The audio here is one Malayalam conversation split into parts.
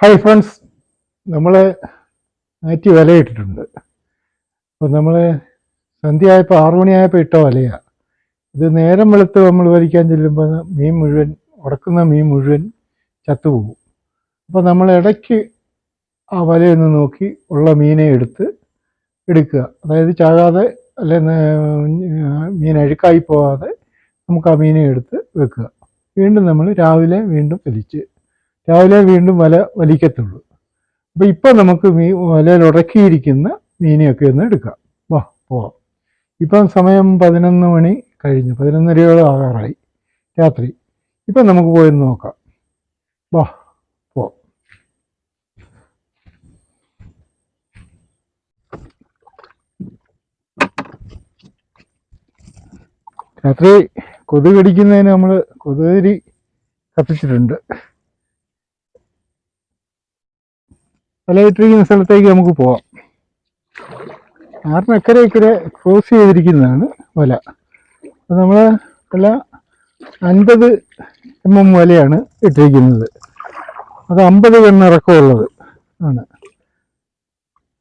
ഹായ് ഫ്രണ്ട്സ് നമ്മൾ ആറ്റി വലയിട്ടിട്ടുണ്ട്. അപ്പം നമ്മൾ സന്ധ്യയായപ്പോൾ ആറു മണിയായപ്പോൾ ഇട്ട വലയാണ് ഇത് നേരം വെളുത്ത് നമ്മൾ വലിക്കാൻ ചെല്ലുമ്പോൾ മീൻ മുഴുവൻ ഉടക്കുന്ന മീൻ മുഴുവൻ ചത്തുപോകും അപ്പോൾ നമ്മൾ ഇടയ്ക്ക് ആ വലയൊന്ന് നോക്കി ഉള്ള മീനെ എടുത്ത് എടുക്കുക. അതായത് ചാകാതെ അല്ലെ മീൻ അഴുക്കായി പോകാതെ നമുക്ക് ആ മീനെ എടുത്ത് വെക്കുക. വീണ്ടും നമ്മൾ രാവിലെ വീണ്ടും വലിച്ച് രാവിലെ വീണ്ടും വല വലിക്കത്തുള്ളൂ. അപ്പം ഇപ്പം നമുക്ക് മീ വലയിൽ ഉടക്കിയിരിക്കുന്ന മീനെയൊക്കെ ഒന്ന് എടുക്കാം. വാ പോവാം. ഇപ്പം സമയം പതിനൊന്ന് മണി കഴിഞ്ഞു. പതിനൊന്നരയോളം ആകാറായി. രാത്രി. ഇപ്പം നമുക്ക് പോയി നോക്കാം. വാ പോവാം. രാത്രി കൊതുക് കടിക്കുന്നതിന് നമ്മൾ കൊതുകരി കത്തിച്ചിട്ടുണ്ട്. വലയിട്ടിരിക്കുന്ന സ്ഥലത്തേക്ക് നമുക്ക് പോവാം. ആറിന് അക്കരെ ഇക്കരെ ക്രോസ് ചെയ്തിരിക്കുന്നതാണ് വല. അപ്പോൾ നമ്മൾ വല അൻപത് എം എം വലയാണ് ഇട്ടിരിക്കുന്നത്. അത് അമ്പത് കണ്ണിറക്കമുള്ളത് ആണ്.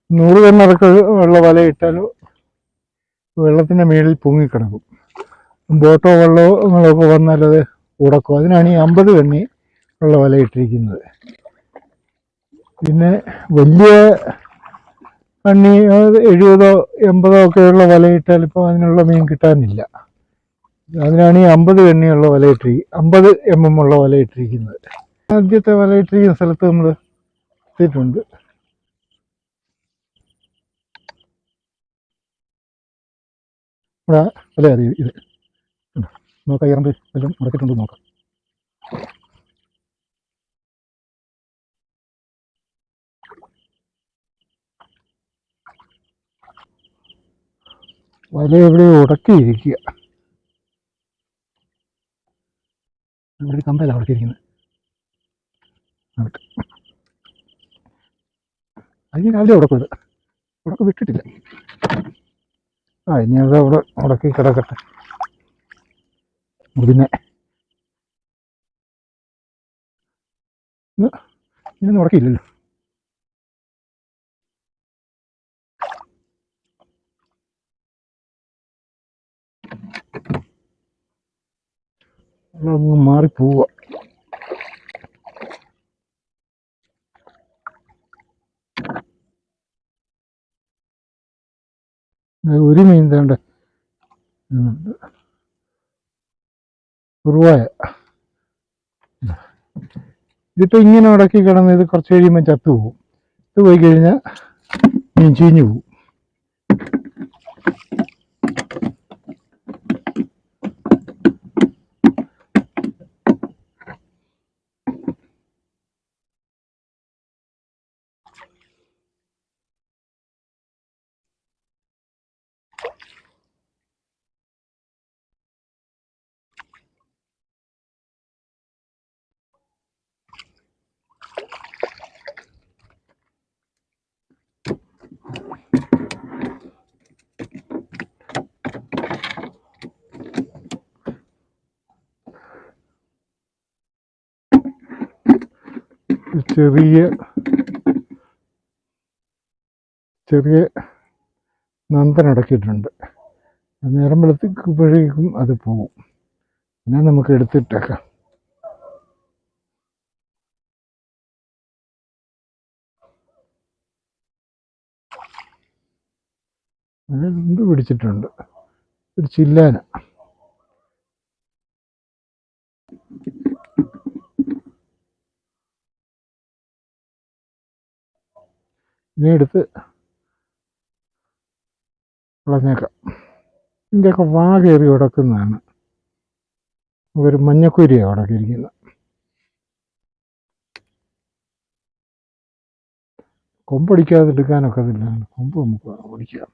നൂറ് കണ്ണിറക്കം ഉള്ള വല ഇട്ടാൽ വെള്ളത്തിന്റെ മേളിൽ പൊങ്ങിക്കിടക്കും. ബോട്ടോ വെള്ളമോ വന്നാൽ അത് ഉടക്കും. അതിനാണ് ഈ അമ്പത് കണ്ണി ഉള്ള വല ഇട്ടിരിക്കുന്നത്. പിന്നെ വലിയ പണി അത് എഴുപതോ എൺപതോ ഒക്കെയുള്ള വലയിട്ടാൽ ഇപ്പോൾ അതിനുള്ള മീൻ കിട്ടാനില്ല. അതിനാണ് ഈ അമ്പത് എണ്ണിയുള്ള വല ഇട്ടി അമ്പത് എം എം ഉള്ള വല ഇട്ടിരിക്കുന്നത്. ആദ്യത്തെ വല ഇട്ടിരിക്കുന്ന സ്ഥലത്ത് നമ്മൾ എത്തിയിട്ടുണ്ട് ഇവിടെ വല അറിയും? ഇത്. നോക്കാം ഇറമ്പ് എല്ലാം മുടക്കിയിട്ടുണ്ട് നോക്കാം. വല എവിടെ ഉടക്കിയിരിക്കുക ഒരു കമ്പല്ല ഉടക്കിയിരിക്കുന്നത് അതിന് രാവിലെ ഉടക്കരുത് ഉടക്കം വിട്ടിട്ടില്ല. ആ ഇനി അത് അവിടെ ഉടക്കി കിടക്കട്ടെ. മുടിനെ ഇന്നൊന്നും ഉടക്കിയില്ലല്ലോ. അങ്ങ് മാറി പോവുക ഒരു മീൻ തേണ്ട. കുറവായ ഇതിപ്പോ ഇങ്ങനെ ഉടക്കി കിടന്ന് ഇത് കുറച്ച് കഴിയുമ്പോൾ ചത്തു പോകും ഇത് പോയി കഴിഞ്ഞാൽ മീൻ ചീഞ്ഞു പോകും ഒരു ചെറിയ ചെറിയ അത് നേരം വെളുത്തിക്കുമ്പോഴേക്കും അത് പോവും. പിന്നെ നമുക്ക് എടുത്തിട്ടേക്കാം. അങ്ങനെ പിടിച്ചിട്ടുണ്ട്. ഒരു ചില്ലാന. ഇനി എടുത്ത് കളഞ്ഞേക്കാം. ഇതിന്റെയൊക്കെ വാ കയറി ഉടക്കുന്നതാണ്. ഒരു മഞ്ഞക്കുരിയാണ് ഉടക്കിയിരിക്കുന്നത്. കൊമ്പടിക്കാതെ എടുക്കാനൊക്കെ ഇതില്ല കൊമ്പ് നമുക്ക് ഓടിക്കാം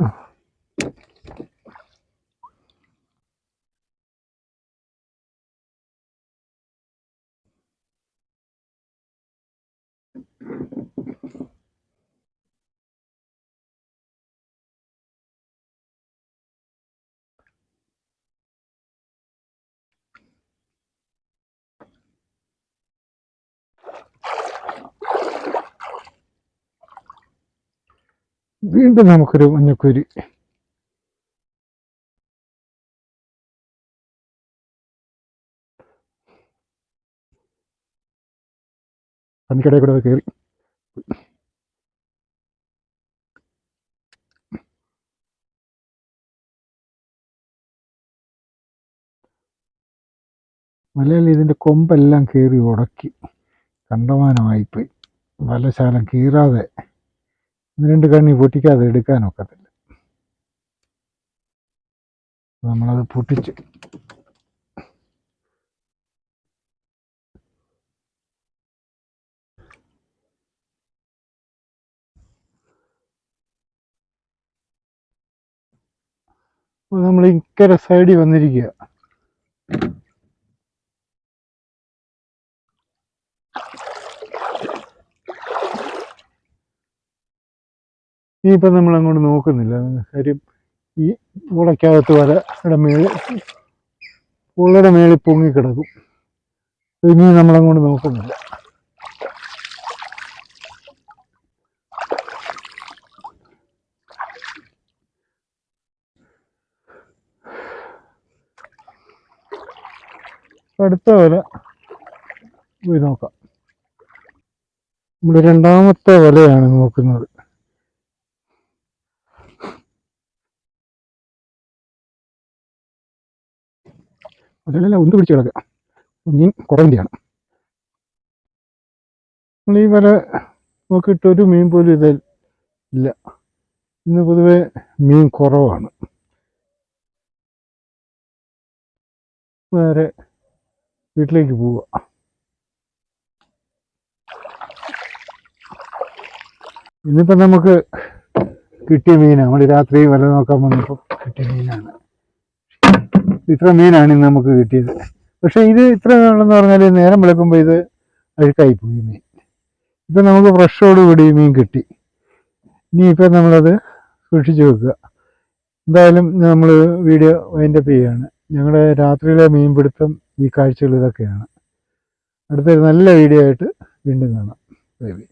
Oh. വീണ്ടും നമുക്കൊരു മഞ്ഞക്കുരി. പന്നിക്കടയിൽ കൂടെ കയറി. മലയാളി ഇതിന്റെ കൊമ്പെല്ലാം കീറി ഉടക്കി. കണ്ടമാനമായിപ്പോയി. വലശാലം കീറാതെ രണ്ട് കണ്ണി പൊട്ടിക്കാതെ എടുക്കാനൊക്കത്തില്ല നമ്മളത് പൊട്ടിച്ച്. നമ്മൾ ഇക്കരെ സൈഡിൽ വന്നിരിക്കുക. ഇനിയിപ്പം നമ്മൾ അങ്ങോട്ട് നോക്കുന്നില്ല. കാര്യം ഈ പുളയ്ക്കകത്ത് വര ഇവിടെ മേളിൽ പുള്ളയുടെ മേളിൽ പൊങ്ങിക്കിടക്കും. ഇനി നമ്മളങ്ങോട്ട് നോക്കുന്നില്ല. അടുത്ത വല പോയി നോക്കാം. നമ്മുടെ രണ്ടാമത്തെ വലയാണ് നോക്കുന്നത്. അതിലെല്ലാം ഉന്ത് പിടിച്ച് കിടക്കുക. മീൻ കുറവിന്റെയാണ് നമ്മൾ ഈ വല നോക്കിയിട്ടൊരു മീൻ പോലും ഇതിൽ ഇല്ല. ഇന്ന് പൊതുവെ മീൻ കുറവാണ്. നേരെ വീട്ടിലേക്ക് പോവുക. ഇന്നിപ്പം നമുക്ക് കിട്ടിയ മീനാണ്. നമ്മൾ രാത്രി വല നോക്കാൻ വന്നപ്പോൾ കിട്ടിയ മീനാണ്. ഇത്ര മീനാണ് ഇന്ന് നമുക്ക് കിട്ടിയത്. പക്ഷെ ഇത് ഇത്ര ഉള്ളെന്ന് പറഞ്ഞാൽ നേരം വിളക്കുമ്പോൾ ഇത് അഴുക്കായി പോയി മീൻ. ഇപ്പം നമുക്ക് ഫ്രഷോടുകൂടി മീൻ കിട്ടി. ഇനി ഇപ്പം നമ്മളത് സൂക്ഷിച്ച് വെക്കുക. എന്തായാലും നമ്മൾ വീഡിയോ വൈൻഡപ്പ് ചെയ്യുകയാണ് ഞങ്ങളുടെ രാത്രിയിലെ മീൻപിടുത്തം ഈ കാഴ്ചകൾ ഇതൊക്കെയാണ്. അടുത്തൊരു നല്ല വീഡിയോ ആയിട്ട് വീണ്ടും കാണാം. Bye bye.